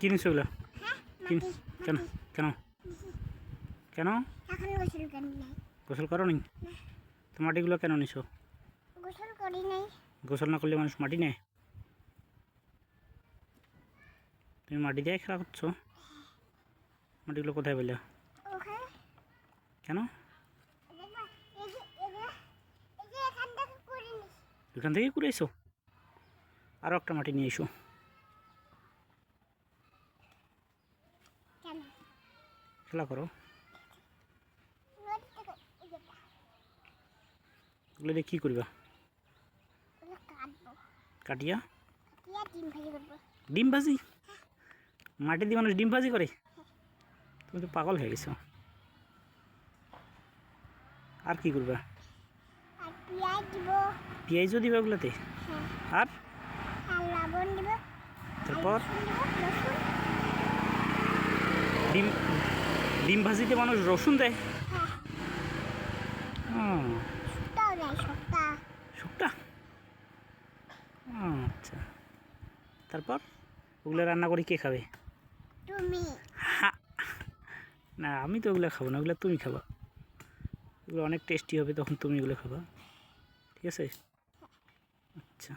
কি নিছো ওগুলো কি মাটি। কেন কেন? কেন? গোসল করি নি। তো মাটিগুলো কেন নিছো? গোসল না করলে মানুষ মাটি নেয়? তুমি মাটি দিয়ে খেলা করছ? মাটিগুলো কোথায় পেলে? কেন? এখান থেকে নিস। করে এসো। আরও একটা মাটি নিয়ে এসো। খেলা। করো। ওগুলো দিয়ে কী করবা? কাটিয়া? ডিম ভাজি করব। ডিম ভাজি? মাটি দিয়ে মানুষ ডিম ভাজি করে? তুমি তো পাগল হয়ে গেছো। আর কি করবা? পেঁয়াজও দিবে ওগুলোতে? হ্যাঁ। আর? তারপর? ডিম ডিম ভাজিতে মানুষ রসুন দেয়? শুক্তা আচ্ছা। তারপর? ওগুলো রান্না করে কে খাবে? তুমি। না আমি তো ওগুলো খাব না ওগুলো তুমি খাবা। ওগুলো অনেক টেস্টি হবে তখন তুমি ওগুলো খাবা। ঠিক আছে? আচ্ছা।